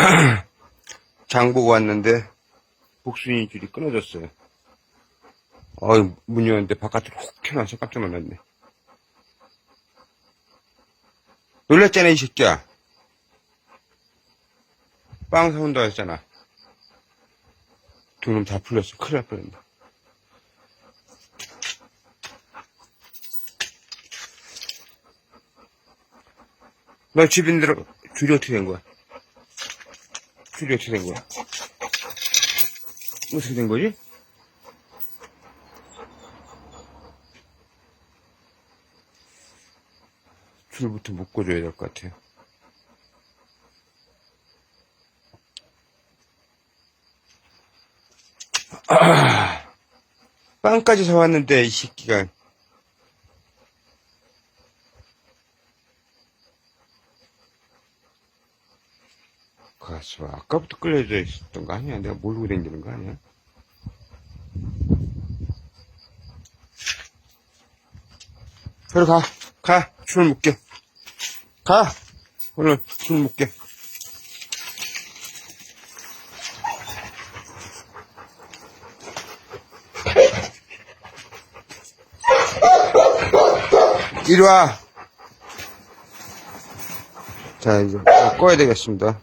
장보고 왔는데 복순이 줄이 끊어졌어요. 어이, 문 열었는데 바깥으로 훅 튀어나와서 깜짝 놀랐네. 놀랬잖아, 이 새끼야. 빵 사온다 했잖아. 돈은 다 풀렸어. 큰일 날 뻔했네. 너 집인 들어, 줄이 어떻게 된 거야? 줄이 어떻게 된 거야? 어떻게 된 거지? 줄부터 묶어줘야 될 것 같아요. 아, 빵까지 사왔는데, 이 새끼가. 가서 아까부터 끌려져 있었던 거 아니야? 내가 모르고 다니는 거 아니야? 그래 가, 가, 줄 묶게. 가, 오늘 줄 묶게. 이리 와. 자, 이제 꺼야 되겠습니다.